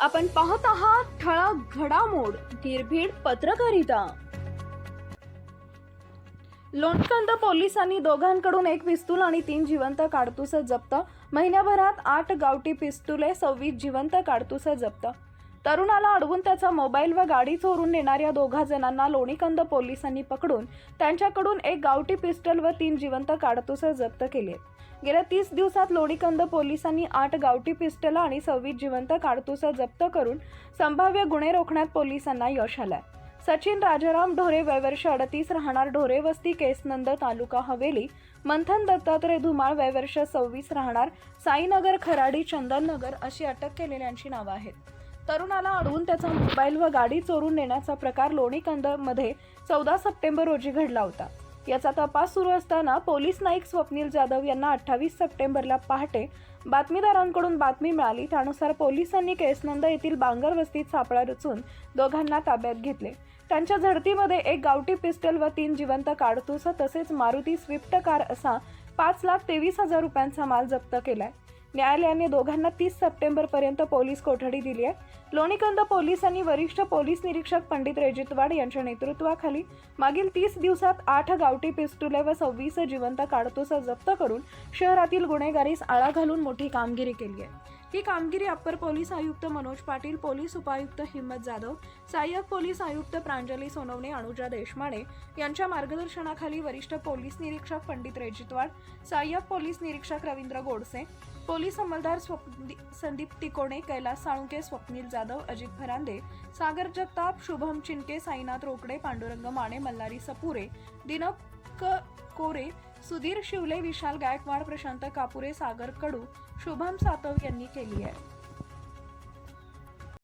आपण पाहत आहात ठळक घडामोड निर्भीड पत्रकारिता. लोणकंद पोलिसांनी दोघांकडून एक पिस्तूल आणि तीन जिवंत काडतुस जप्त. महिन्याभरात आठ गावठी पिस्तुले सव्वीस जिवंत काडतुस जप्त. तरुणाला अडवून त्याचा मोबाईल व गाडी चोरून नेणाऱ्या दोघा जणांना लोणीकंद पोलिसांनी पकडून त्यांच्याकडून एक गावठी पिस्टल व तीन जिवंत काडतुस जप्त केले. गेल्या तीस दिवसात लोणीकंद पोलिसांनी आठ गावठी पिस्टल आणि सव्वीस जिवंत काडतुस जप्त करून संभाव्य गुन्हे रोखण्यात पोलिसांना यश आलंय. सचिन राजाराम ढोरे वयवर्ष अडतीस राहणार ढोरे वस्ती केसनंद तालुका हवेली. मंथन दत्तात्रय धुमाळ वयवर्ष सव्वीस राहणार साईनगर खराडी चंदननगर अशी अटक केलेल्यांची नावं आहेत. तरुणाला अडवून त्याचा मोबाईल व गाडी चोरून नेण्याचा प्रकार लोणीकंदमध्ये चौदा सप्टेंबर रोजी घडला होता. याचा तपास सुरू असताना पोलीस नाईक स्वप्नील जाधव यांना अठ्ठावीस सप्टेंबरला पहाटे बातमीदारांकडून बातमी मिळाली. त्यानुसार पोलिसांनी केसनंद येथील बांगर वस्तीत सापळा रचून दोघांना ताब्यात घेतले. त्यांच्या झडतीमध्ये एक गावठी पिस्टल व तीन जिवंत काडतूस तसेच मारुती स्विफ्ट कार असा पाच लाख तेवीस हजार रुपयांचा माल जप्त केलाय. न्यायालयाने दोघांना तीस सप्टेंबरपर्यंत पोलीस कोठडी दिली आहे. लोणीकंद पोलिसांनी वरिष्ठ पोलीस निरीक्षक पंडित रेजितवाड यांच्या नेतृत्वाखाली मागील तीस दिवसात आठ गावठी पिस्तुले व सव्वीस जिवंत काडतूस जप्त करून शहरातील गुन्हेगारीस आळा घालून मोठी कामगिरी केली आहे. ही कामगिरी अप्पर पोलीस आयुक्त मनोज पाटील पोलीस उपायुक्त हिम्मत जाधव सहाय्यक पोलीस आयुक्त प्रांजली सोनवणे अनुजा देशमाने यांच्या मार्गदर्शनाखाली वरिष्ठ पोलीस निरीक्षक पंडित रेजितवाड सहाय्यक पोलीस निरीक्षक रवींद्र गोडसे पोलीस अंमलदार संदीप तिकोणे कैलास साळुंके स्वप्नील जाधव अजित फरांदे सागर जगताप शुभम चिनके साईनाथ रोकडे पांडुरंग माने मल्हारी सपुरे दिनक कोरे सुधीर शिवले विशाल गायकवाड प्रशांत कापुरे सागर कडू शुभम सातव यांनी केली आहे.